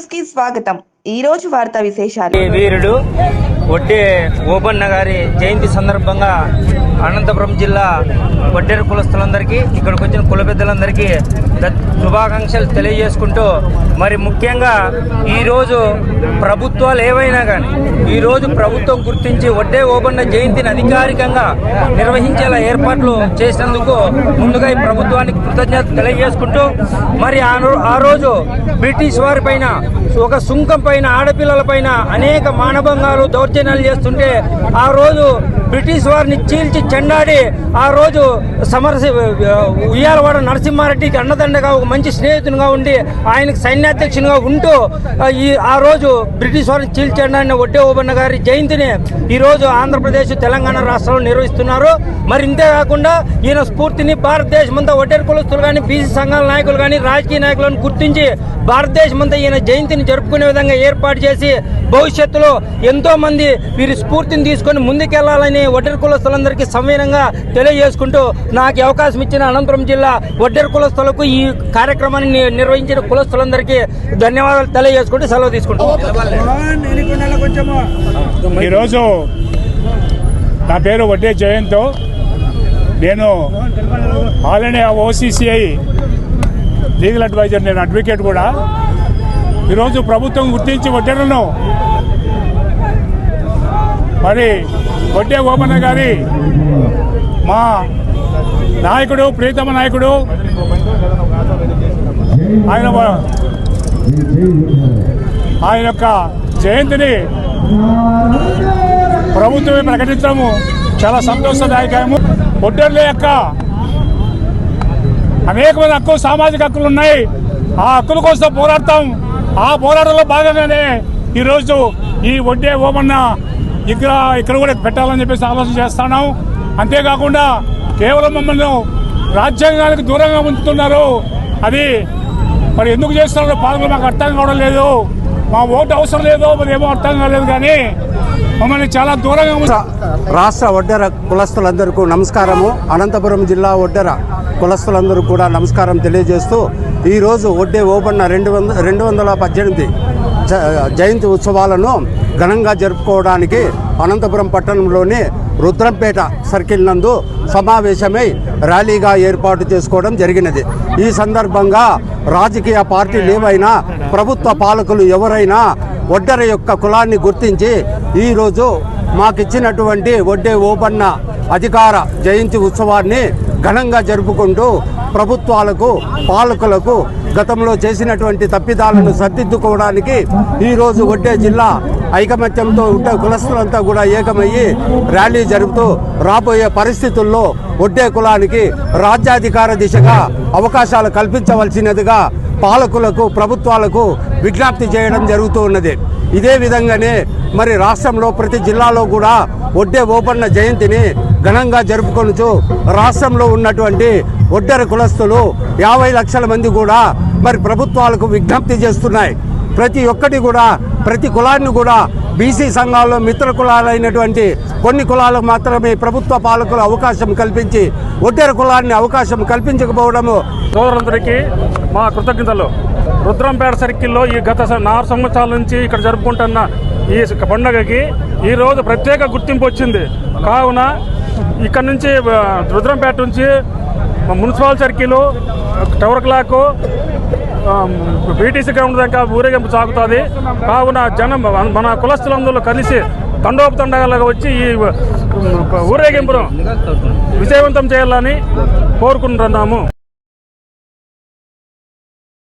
న్యూస్కి స్వాగతం. ఈ రోజు వార్తా విశేషాలు. వీరుడు వడ్డే ఓపన్న గారి జయంతి సందర్భంగా అనంతపురం జిల్లా వడ్డేరు కులస్తులందరికీ ఇక్కడికి వచ్చిన కుల పెద్దలందరికీ శుభాకాంక్షలు తెలియజేసుకుంటూ మరి ముఖ్యంగా ఈరోజు ప్రభుత్వాలు ఏవైనా కానీ ఈరోజు ప్రభుత్వం గుర్తించి వడ్డే ఓబన్న జయంతిని అధికారికంగా నిర్వహించేలా ఏర్పాట్లు చేసినందుకు ముందుగా ఈ ప్రభుత్వానికి కృతజ్ఞత తెలియజేసుకుంటూ మరి ఆ ఆ రోజు బ్రిటిష్ వారి పైన ఒక సుంకం పైన ఆడపిల్లల పైన అనేక మానభంగాలు దౌర్జన్యాలు చేస్తుంటే ఆ రోజు బ్రిటిష్ వారిని చీల్చి చెండాడి ఆ రోజు సమరసి ఉయ్యాలవాడ నరసింహారెడ్డికి అన్నదండగా ఒక మంచి స్నేహితునిగా ఉండి ఆయనకు సైన్యాధ్యక్షునిగా ఉంటూ ఈ ఆ రోజు బ్రిటిష్ వారిని చీల్చి ఒడ్డే ఓబన్న గారి జయంతిని ఈ రోజు ఆంధ్రప్రదేశ్ తెలంగాణ రాష్ట్రంలో నిర్వహిస్తున్నారు. మరి ఇంతే కాకుండా ఈయన స్ఫూర్తిని భారతదేశం అంతా ఒడ్డేరు కులస్తులు కానీ బీసీ సంఘాల నాయకులు కానీ రాజకీయ నాయకులను గుర్తించి భారతదేశమంతా ఈయన జయంతిని జరుపుకునే విధంగా ఏర్పాటు చేసి భవిష్యత్తులో ఎంతో మంది వీరి స్ఫూర్తిని తీసుకొని ముందుకెళ్ళాలని ఒడ్డెర కులస్తులందరికీ సంవీనంగా తెలియజేసుకుంటూ నాకు అవకాశం ఇచ్చిన అనంతపురం జిల్లా ఒడ్డెర కులస్తులకు ఈ కార్యక్రమాన్ని నిర్వహించిన కులస్తులందరికీ ధన్యవాదాలు తెలియజేసుకుంటూ సెలవు తీసుకుంటాం. ఈరోజు నా పేరు వడ్డే జయంత్ నేను all India OCCI legal adviser నేను అడ్వకేట్ కూడా. ఈరోజు ప్రభుత్వం గుర్తించి వడ్డీలను మరి వడ్డే ఓమన్న గారి మా నాయకుడు ప్రీతమ నాయకుడు ఆయన ఆయన యొక్క జయంతిని ప్రభుత్వమే ప్రకటించడము చాలా సంతోషదాయకము. ఒడ్డర్ల యొక్క అనేకమైన హక్కులు సామాజిక హక్కులు ఉన్నాయి. ఆ హక్కుల కోసం పోరాడతాం. ఆ పోరాటంలో భాగంగానే ఈరోజు ఈ వడ్డే ఓమన్న ఇక్కడ ఇక్కడ కూడా పెట్టాలని చెప్పేసి ఆలోచన చేస్తున్నాం. అంతేకాకుండా కేవలం మమ్మల్ని రాజ్యాంగానికి దూరంగా ఉంచుతున్నారు. అది మరి ఎందుకు చేస్తున్నారో పాలకులు మాకు అర్థం కావడం లేదు. మా ఓటు అవసరం లేదో మరి ఏమో అర్థం కాలేదు కానీ మమ్మల్ని చాలా దూరంగా రాష్ట్ర- రాష్ట్ర ఒడ్డెర కులస్తులందరికీ నమస్కారము. అనంతపురం జిల్లా ఒడ్డర కులస్తులందరూ కూడా నమస్కారం తెలియజేస్తూ ఈరోజు ఒడ్డే ఓబన్న రెండు వంద రెండు వందల పద్దెనిమిది జ- జయంతి ఉత్సవాలను ఘనంగా జరుపుకోవడానికి అనంతపురం పట్టణంలోని రుద్రంపేట సర్కిల్ నందు సమావేశమై ర్యాలీగా ఏర్పాటు చేసుకోవడం జరిగినది. ఈ సందర్భంగా రాజకీయ పార్టీలు ఏవైనా ప్రభుత్వ పాలకులు ఎవరైనా ఒడ్డర యొక్క కులాన్ని గుర్తించి ఈరోజు మాకిచ్చినటువంటి ఒడ్డే ఓబన్న అధికార జయంతి ఉత్సవాన్ని ఘనంగా జరుపుకుంటూ ప్రభుత్వాలకు పాలకులకు గతంలో చేసినటువంటి తప్పిదాలను సర్దిద్దుకోవడానికి ఈరోజు ఒడ్డే జిల్లా ఐకమత్యంతో ఉండే కులస్తులంతా కూడా ఏకమయ్యి ర్యాలీ జరుపుతూ రాబోయే పరిస్థితుల్లో ఒడ్డే కులానికి రాజ్యాధికార దిశగా అవకాశాలు కల్పించవలసినదిగా పాలకులకు ప్రభుత్వాలకు విజ్ఞప్తి చేయడం జరుగుతూ ఉన్నది. ఇదే విధంగానే మరి రాష్ట్రంలో ప్రతి జిల్లాలో కూడా ఒడ్డే ఓపన్న జయంతిని ఘనంగా జరుపుకొనుచు రాష్ట్రంలో ఉన్నటువంటి ఒడ్డెర కులస్తులు యాభై లక్షల మంది కూడా మరి ప్రభుత్వాలకు విజ్ఞప్తి చేస్తున్నాయి. ప్రతి ఒక్కటి కూడా ప్రతి కులాన్ని కూడా బీసీ సంఘాల్లో మిత్ర కులాలైనటువంటి కొన్ని కులాలకు మాత్రమే ప్రభుత్వ పాలకులు అవకాశం కల్పించి ఒడ్డెర కులాన్ని అవకాశం కల్పించకపోవడము సోదరులందరికీ మా కృతజ్ఞతలు. రుద్రంపేట సర్కిల్లో ఈ గత నాలుగు సంవత్సరాల నుంచి ఇక్కడ జరుపుకుంటున్న ఈ పండగకి ఈరోజు ప్రత్యేక గుర్తింపు వచ్చింది. కావున ఇక్కడ నుంచి రుద్రంపేట నుంచి municipal circle tower clock BTC ground దాకా ఊరేగింపు సాగుతుంది. కావున జనం మన కులస్తులందరూ కలిసి తండోపతండగా వచ్చి ఈ ఊరేగింపును విజయవంతం చేయాలని కోరుకుంటున్నాము.